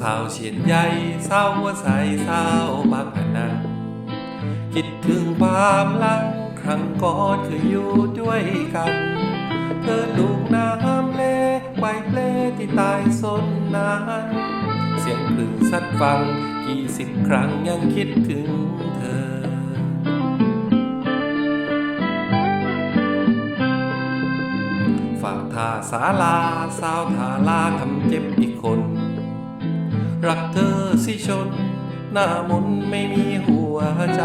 สาวเฉียนใหญ่สาวหัวใสสาวบางพนังคิดถึงความหลังครั้งก่อนเคยอยู่ด้วยกัน เธอลูกน้ำเลไกวเปลที่ตายสนนานเสียงคลื่นซัดฟังกี่สิบครั้งยังคิดถึงเธอฝากท่าสาลาสาวทาลาทำเจ็บอีกคน รักเธอสิชน หน้ามนไม่มีหัวใจ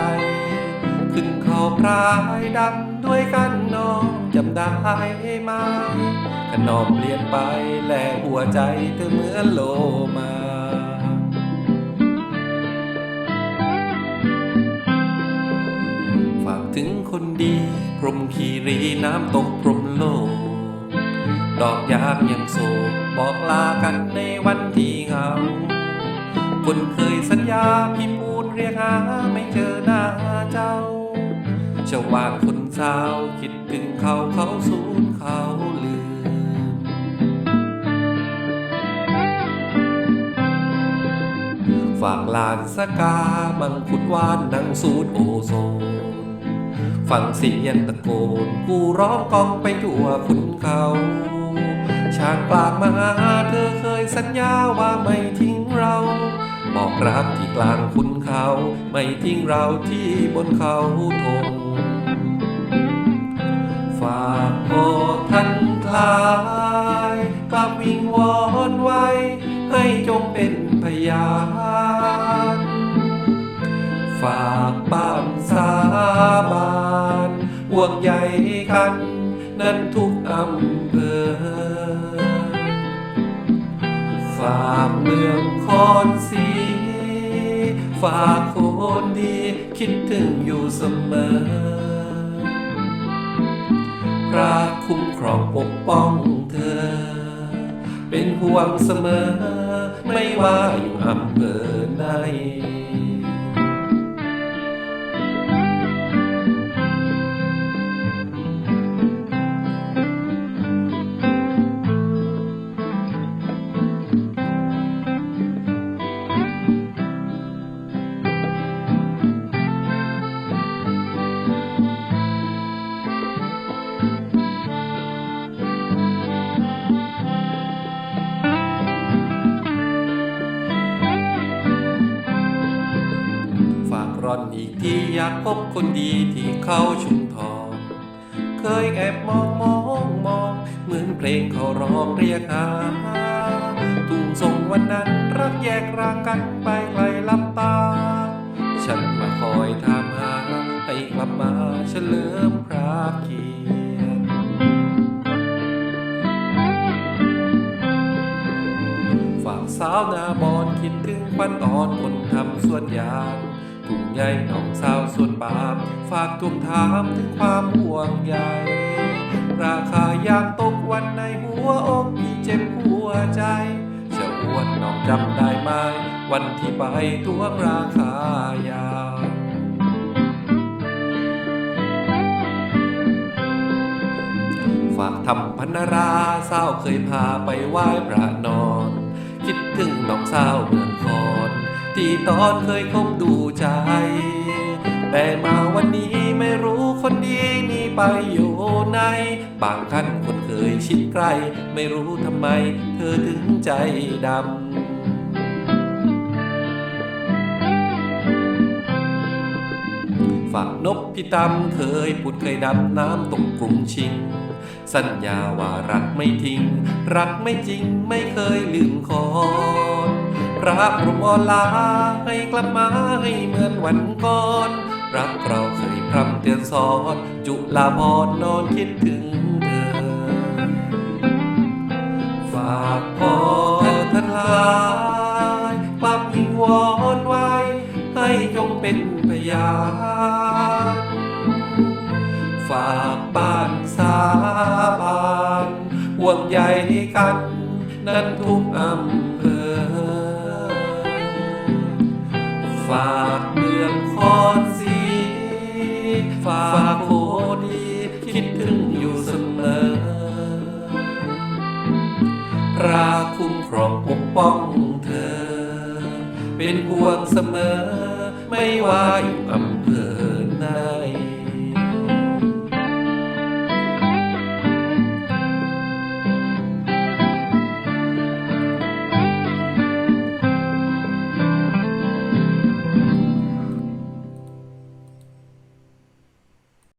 ขึ้นเขาพรายดำด้วยกันน้องจำได้ไหมขนอมเปลี่ยนไปแลหัวใจเธอเหมือนโลมาฝากถึงคนดีพรมคีรีน้ำตกพรมโลก ดอกยามยังโศกบอกลากันในวันที่เหงา คนเคยสัญญาพี่ปูนเรียกหาไม่เจอหน้าเจ้าจ้าว่างคนเศร้าคิดถึงเขาเขาสูญเขาลืมฝากลานสกาบังคุดวานนังสูดโอโซนฟังเสียงตะโกนกูร้องกองไปทั่วขุนเขาชาติกลางมาเธอเคยสัญญาว่าไม่ทิ้งเรา บอกรักที่กลางขุนเขา ไม่ทิ้งเราที่บนเขาธงฝากโอท่านคลายกลับวิงวอนไว้ ให้จงเป็นพยานฝากบ้านสาบานห่วงใยกัน นั้นทุกอำเภอฝากเมืองคอนสี ฝากคนดี คิดถึงอยู่เสมอ พระคุ้มครองปกป้องเธอ เป็นห่วงเสมอ ไม่ว่าอยู่อำเภอไหน ที่อยากพบคนดีที่เขาชุมทอง เคยแอบมองมองมอง เหมือนเพลงเขาร้องเรียกหาทุ่งทรงวันนั้นรักแยกรางกันไปไกลลับตา ฉันมาคอยถามหาให้กลับมาเฉลิมพระเกียรติฝากสาวนาบอนคิดถึงควันอ่อนคนทำสวนยาง ทุ่งใหญ่หนองสาวสวนปามฝากทวงถามถึงความห่วงใยราคายางตกวันในหัวอกพี่เจ็บหัวใจจะอวดน้องจำได้ไหมวันที่ไปทวงราคายางฝากทำพันราเศร้าเคยพาไปไหว้พระนอน คิดถึงน้องสาวเมืองคอน ที่ตอนเคยคบดูใจ แต่มาวันนี้ไม่รู้คนดีนี่ไปอยู่ไหนบางท่านคนเคยชิดใกล้ ไม่รู้ทำไม เธอถึงใจดำฝากนบพี่ตำเคยพูดเคยดำน้ำตกกรุงชิง สัญญาว่ารักไม่ทิ้ง รักไม่จริงไม่เคยลืมคอ พระพรหมอลาให้กลับมาให้เหมือนวันก่อน รักเราเคยพร่ำเตือนสอน จุลาพรนอนคิดถึงเธอ ฝากพ่อท่านลายกลับวิงวอนไว้ ให้จงเป็นพยานฝากบ้านสาบานห่วงใยกัน นั้นทุกอำ ฝากเมืองคอนสีฝากโคดีคิดถึงอยู่เสมอพระคุ้มครองปกป้องเธอ เป็นห่วงเสมอ ไม่ว่าอยู่อำเภอไหน